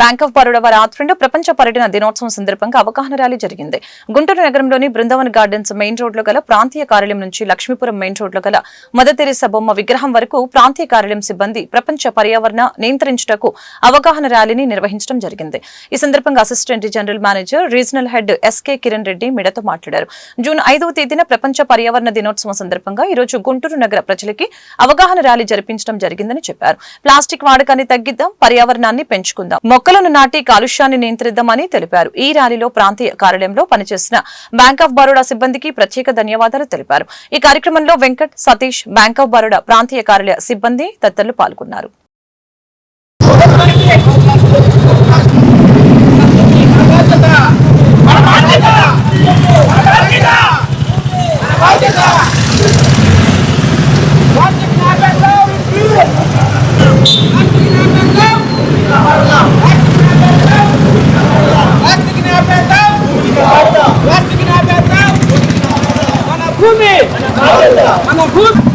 Bank of Baroda వారి ఆధ్వర్యంలో ప్రపంచ పర్యటన దినోత్సవం సందర్భంగా అవగాహన ర్యాలీ జరిగింది. గుంటూరు నగరంలోని బృందావన్ గార్డెన్స్ మెయిన్ రోడ్లో గల ప్రాంతీయ కార్యాలయం నుంచి లక్ష్మీపురం మెయిన్ రోడ్లో గల మదతెరిస బొమ్మ విగ్రహం వరకు ప్రాంతీయ కార్యాలయం సిబ్బంది ప్రపంచ పర్యావరణ నియంత్రించుటకు అవగాహన ర్యాలీని నిర్వహించడం జరిగింది. ఈ సందర్భంగా assistant general manager regional head S K Kiran Reddy మీడియాతో మాట్లాడారు. జూన్ ఐదవ తేదీన ప్రపంచ పర్యావరణ దినోత్సవం సందర్భంగా ఈరోజు గుంటూరు నగర ప్రజలకి అవగాహన ర్యాలీ జరిపించడం జరిగిందని చెప్పారు. ప్లాస్టిక్ వాడకాన్ని తగ్గిద్దాం పర్యావరణాన్ని పెంచుకుందాం. మొక్కలను నాటి కాలుష్యాన్ని నియంత్రిద్దామని తెలిపారు. ఈ ర్యాలీలో ప్రాంతీయ కార్యాలయంలో పనిచేసిన బ్యాంక్ ఆఫ్ బరోడా సిబ్బందికి ప్రత్యేక ధన్యవాదాలు తెలిపారు. ఈ కార్యక్రమంలో వెంకట్ సతీష్ బ్యాంక్ ఆఫ్ బరోడా ప్రాంతీయ కార్యాలయ సిబ్బంది తదితరులు పాల్గొన్నారు. మన మన భూమి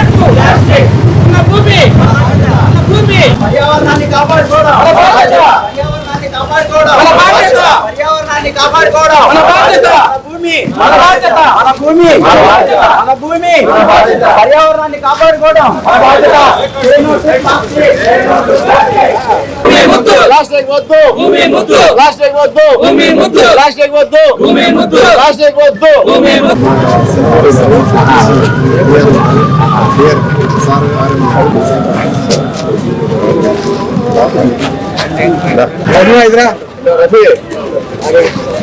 మన భూమి. మన భూమి. పర్యావరణాన్ని కాపాడుకోవడం. పర్యావరణాన్ని కాపాడుకోవడం. పర్యావరణాన్ని కాపాడుకోవడం. మన బాధ్యత. మన భూమి మన బాధ్యత. మన భూమి. మన బాధ్యత. పర్యావరణాన్ని కాపాడుకోవడం. మన బాధ్యత. భూమి ముద్దు. ప్లాస్టిక్ వద్దు. భూమి ముద్దు. ప్లాస్టిక్ వద్దు. భూమి ముద్దు. ప్లాస్టిక్ వద్దు. భూమి ముద్దు. ప్లాస్టిక్ వద్దు. భూమి ముద్దు. ప్లాస్టిక్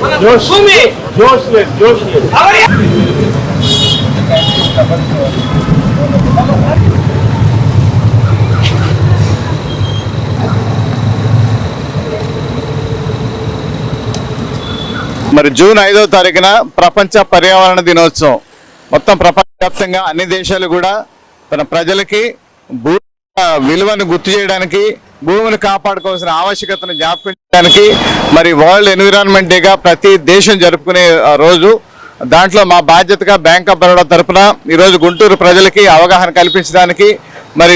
మన భూమి జోష్ లేదు జోష్ లేదు అవరి మరి జూన్ ఐదో తారీఖున ప్రపంచ పర్యావరణ దినోత్సవం. మొత్తం ప్రపంచవ్యాప్తంగా అన్ని దేశాలు కూడా తన ప్రజలకి భూ విలువను గుర్తు చేయడానికి భూమిని కాపాడుకోవాల్సిన ఆవశ్యకతను జ్ఞాపకం చేయడానికి మరి వరల్డ్ ఎన్విరాన్మెంట్ డేగా ప్రతి దేశం జరుపుకునే రోజు. దాంట్లో మా బాధ్యతగా బ్యాంక్ ఆఫ్ బరోడా తరఫున ఈరోజు గుంటూరు ప్రజలకి అవగాహన కల్పించడానికి మరి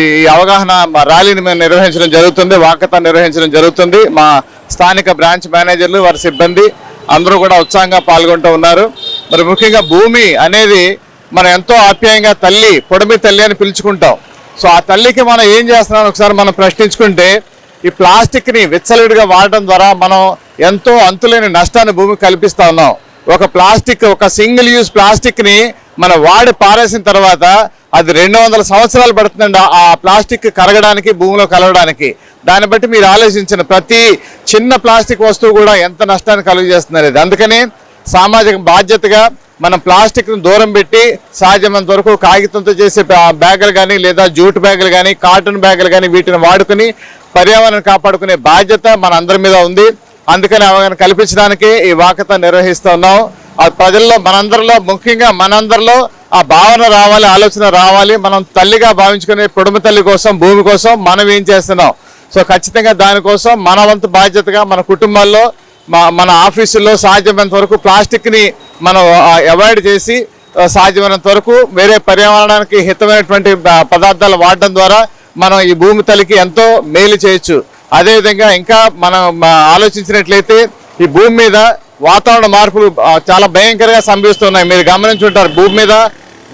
ఈ అవగాహన మా ర్యాలీని మేము నిర్వహించడం జరుగుతుంది వాకథాన్ నిర్వహించడం జరుగుతుంది. మా స్థానిక బ్రాంచ్ మేనేజర్లు వారి సిబ్బంది అందరూ కూడా ఉత్సాహంగా పాల్గొంటూ ఉన్నారు. మరి ముఖ్యంగా భూమి అనేది మనం ఎంతో ఆప్యాయంగా తల్లి పొడమి తల్లి అని పిలుచుకుంటాం. సో ఆ తల్లికి మనం ఏం చేస్తున్నాం ఒకసారి మనం ప్రశ్నించుకుంటే ఈ ప్లాస్టిక్ని విచ్చలవిడిగా వాడటం ద్వారా మనం ఎంతో అంతులేని నష్టాన్ని భూమికి కల్పిస్తూ ఉన్నాం. ఒక ప్లాస్టిక్ ఒక సింగిల్ యూజ్ ప్లాస్టిక్ని మనం వాడి పారేసిన తర్వాత అది రెండు వందల సంవత్సరాలు పడుతుందండి ఆ- ప్లాస్టిక్ కరగడానికి భూమిలో కలవడానికి. దాన్ని బట్టి మీరు ఆలోచించిన ప్రతి చిన్న ప్లాస్టిక్ వస్తువు కూడా ఎంత నష్టాన్ని కలుగజేస్తుంది అనేది. అందుకని సామాజిక బాధ్యతగా మనం ప్లాస్టిక్ను దూరం పెట్టి సాధ్యమైనంత వరకు కాగితంతో చేసే బ్యాగులు కానీ లేదా జూట్ బ్యాగులు కానీ కాటన్ బ్యాగులు కానీ వీటిని వాడుకుని పర్యావరణం కాపాడుకునే బాధ్యత మన అందరి మీద ఉంది. అందుకని అవగాహన కల్పించడానికి ఈ వాకత నిర్వహిస్తూ ఉన్నాం. ఆ ప్రజల్లో మనందరిలో ముఖ్యంగా మనందరిలో ఆ భావన రావాలి ఆలోచన రావాలి. మనం తల్లిగా భావించుకునే కుటుంబ తల్లి కోసం భూమి కోసం మనం ఏం చేస్తున్నాం? సో ఖచ్చితంగా దానికోసం మన వంతు బాధ్యతగా మన కుటుంబాల్లో మన ఆఫీసుల్లో సాధ్యమైనంత వరకు ప్లాస్టిక్ని మనం అవాయిడ్ చేసి సాధ్యమైనంత వరకు వేరే పర్యావరణానికి హితమైనటువంటి పదార్థాలు వాడడం ద్వారా మనం ఈ భూమి తల్లికి ఎంతో మేలు చేయొచ్చు. అదేవిధంగా ఇంకా మనం ఆలోచించినట్లయితే ఈ భూమి మీద వాతావరణ మార్పులు చాలా భయంకరంగా సంభవిస్తున్నాయి. మీరు గమనించుంటారు భూమి మీద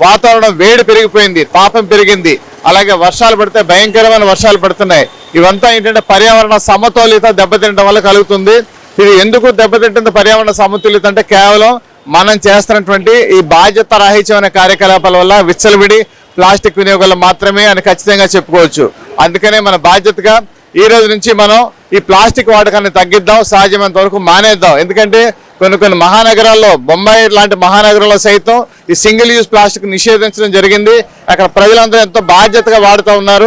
వాతావరణం వేడి పెరిగిపోయింది తాపం పెరిగింది. అలాగే వర్షాలు పడితే భయంకరమైన వర్షాలు పడుతున్నాయి. ఇవంతా ఏంటంటే పర్యావరణ సమతుల్యత దెబ్బతినడం వల్ల కలుగుతుంది. ఇది ఎందుకు దెబ్బతింటుంది పర్యావరణ సమతుల్యత అంటే కేవలం మనం చేస్తున్నటువంటి ఈ బాధ్యత రాహిత్యమైన కార్యకలాపాల వల్ల విచ్చలవిడి ప్లాస్టిక్ వినియోగాలు మాత్రమే అని ఖచ్చితంగా చెప్పుకోవచ్చు. అందుకనే మన బాధ్యతగా ఈ రోజు నుంచి మనం ఈ ప్లాస్టిక్ వాడకాన్ని తగ్గిద్దాం సాధ్యమైనంత వరకు మానేద్దాం. ఎందుకంటే కొన్ని కొన్ని మహానగరాల్లో బొంబాయి లాంటి మహానగరంలో సైతం ఈ సింగిల్ యూజ్ ప్లాస్టిక్ నిషేధించడం జరిగింది. అక్కడ ప్రజలందరూ ఎంతో బాధ్యతగా వాడుతూ ఉన్నారు.